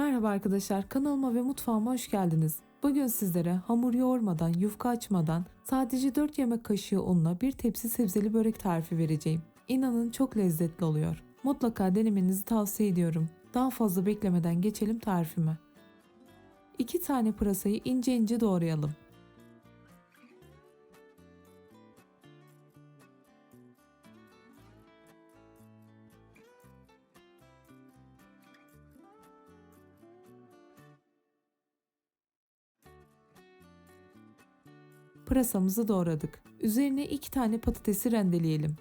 Merhaba arkadaşlar, kanalıma ve mutfağıma hoş geldiniz. Bugün sizlere hamur yoğurmadan, yufka açmadan sadece 4 yemek kaşığı unla bir tepsi sebzeli börek tarifi vereceğim. İnanın çok lezzetli oluyor. Mutlaka denemenizi tavsiye ediyorum. Daha fazla beklemeden geçelim tarifime. 2 tane pırasayı ince ince doğrayalım. Pırasamızı doğradık. Üzerine 2 tane patatesi rendeleyelim.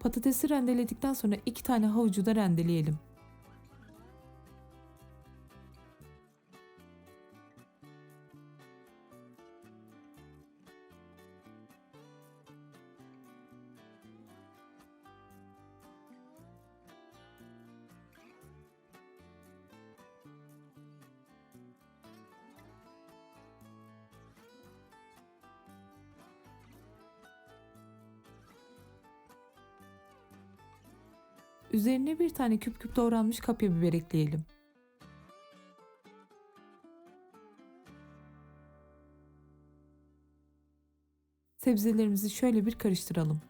Patatesi rendeledikten sonra 2 tane havucu da rendeleyelim. Üzerine bir tane küp küp doğranmış kapya biber ekleyelim. Sebzelerimizi şöyle bir karıştıralım.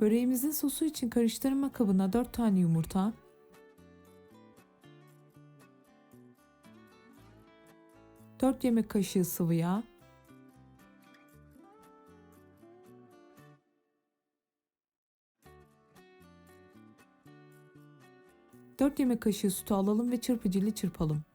Böreğimizin sosu için karıştırma kabına 4 tane yumurta, Dört yemek kaşığı sıvı yağ, Dört yemek kaşığı sütü alalım ve çırpıcıyla çırpalım.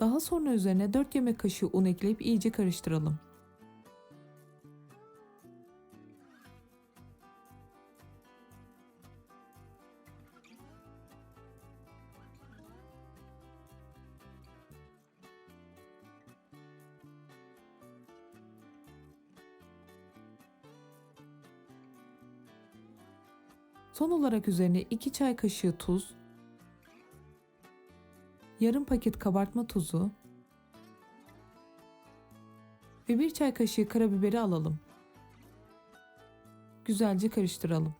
Daha sonra üzerine 4 yemek kaşığı un ekleyip iyice karıştıralım. Son olarak üzerine 2 çay kaşığı tuz, yarım paket kabartma tozu ve bir çay kaşığı karabiberi alalım. Güzelce karıştıralım.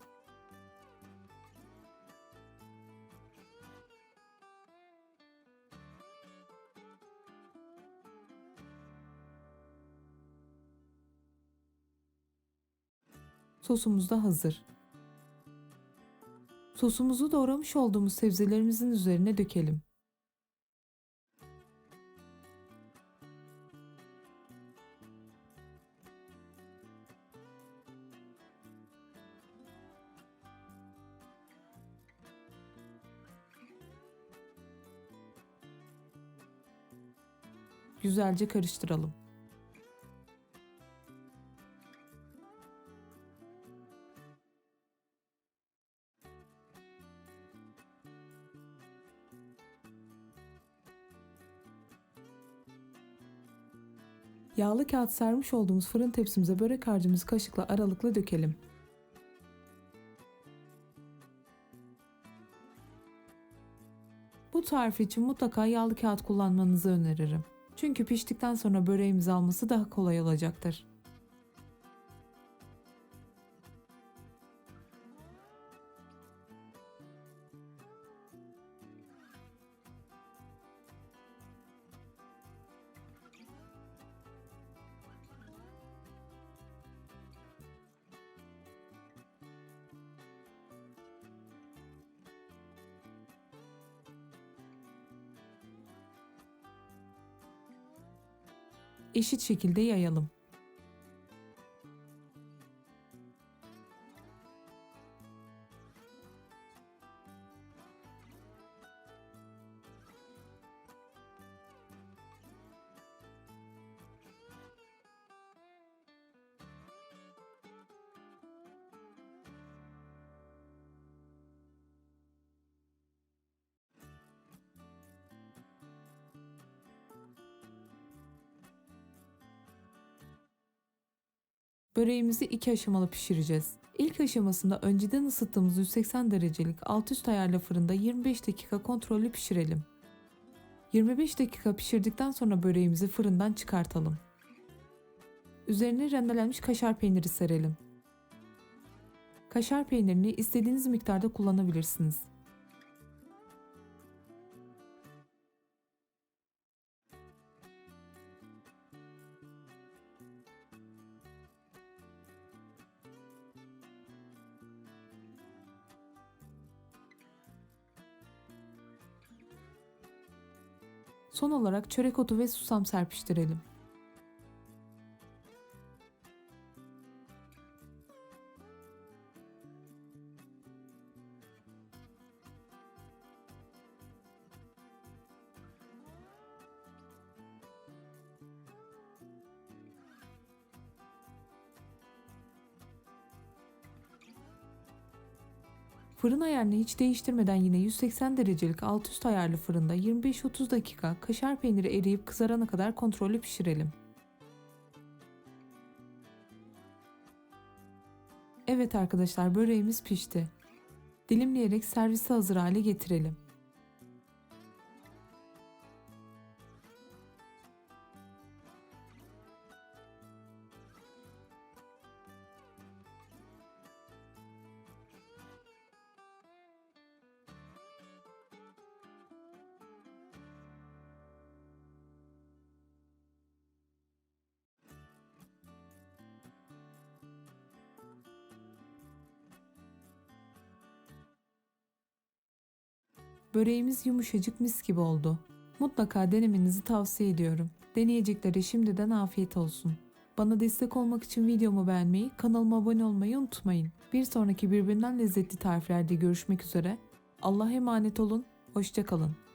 Sosumuz da hazır. Sosumuzu doğramış olduğumuz sebzelerimizin üzerine dökelim. Güzelce karıştıralım. Yağlı kağıt sermiş olduğumuz fırın tepsimize börek harcımızı kaşıkla aralıkla dökelim. Bu tarif için mutlaka yağlı kağıt kullanmanızı öneririm. Çünkü piştikten sonra böreğimizi alması daha kolay olacaktır. Eşit şekilde yayalım. Böreğimizi iki aşamalı pişireceğiz. İlk aşamasında önceden ısıttığımız 180 derecelik alt üst ayarlı fırında 25 dakika kontrollü pişirelim. 25 dakika pişirdikten sonra böreğimizi fırından çıkartalım. Üzerine rendelenmiş kaşar peyniri serelim. Kaşar peynirini istediğiniz miktarda kullanabilirsiniz. Son olarak çörek otu ve susam serpiştirelim. Fırın ayarını hiç değiştirmeden yine 180 derecelik alt üst ayarlı fırında 25-30 dakika kaşar peyniri eriyip kızarana kadar kontrollü pişirelim. Evet arkadaşlar böreğimiz pişti. Dilimleyerek servise hazır hale getirelim. Böreğimiz yumuşacık mis gibi oldu. Mutlaka denemenizi tavsiye ediyorum. Deneyeceklere şimdiden afiyet olsun. Bana destek olmak için videomu beğenmeyi, kanalıma abone olmayı unutmayın. Bir sonraki birbirinden lezzetli tariflerde görüşmek üzere. Allah'a emanet olun, hoşçakalın.